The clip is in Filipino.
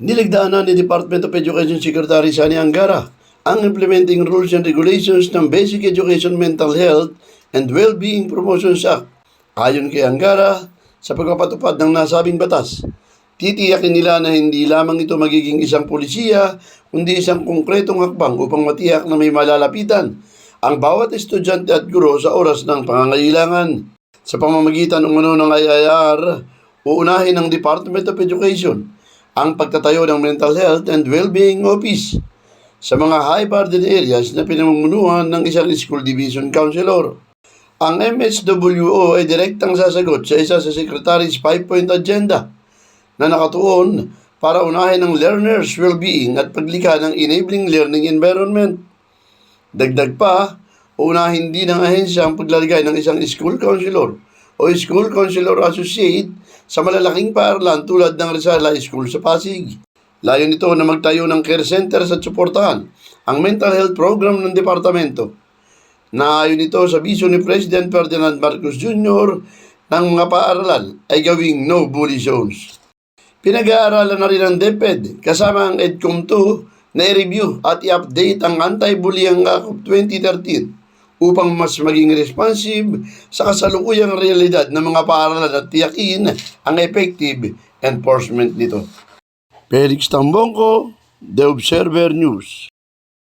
Niligdaan ni Department of Education Secretary Sani Angara ang implementing rules and regulations ng Basic Education Mental Health and Wellbeing Promotions Act. Ayon kay Angara, sa pagpapatupad ng nasabing batas, titiyakin nila na hindi lamang ito magiging isang polisiya, kundi isang konkretong hakbang upang matiyak na may malalapitan ang bawat estudyante at guro sa oras ng pangangailangan. Sa pamamagitan ng ano ng IIR, uunahin ng Department of Education ang pagtatayo ng Mental Health and Wellbeing Office sa mga high-burden areas na pinamumunuan ng isang school division counselor. Ang MSWO ay direktang sasagot sa isa sa Secretary's 5-point agenda na nakatuon para unahin ang learners' well-being at paglikha ng enabling learning environment. Dagdag pa, unahin din ng ahensya ang paglalagay ng isang school counselor o school counselor associate sa malalaking paaralan tulad ng Rizal High School sa Pasig. Layo nito na magtayo ng care center at suportahan ang mental health program ng departamento. Naayon ito sa bisyo ni President Ferdinand Marcos Jr. ng mga paaralan ay gawing no bully zones. Pinag-aaralan na rin ng DepEd kasama ang EDCOM 2 na i-review at i-update ang Anti-Bullying Act of 2013 upang mas maging responsive sa kasalukuyang realidad ng mga paaralan at tiyakin ang effective enforcement nito. Felix Tambongko, The Observer News.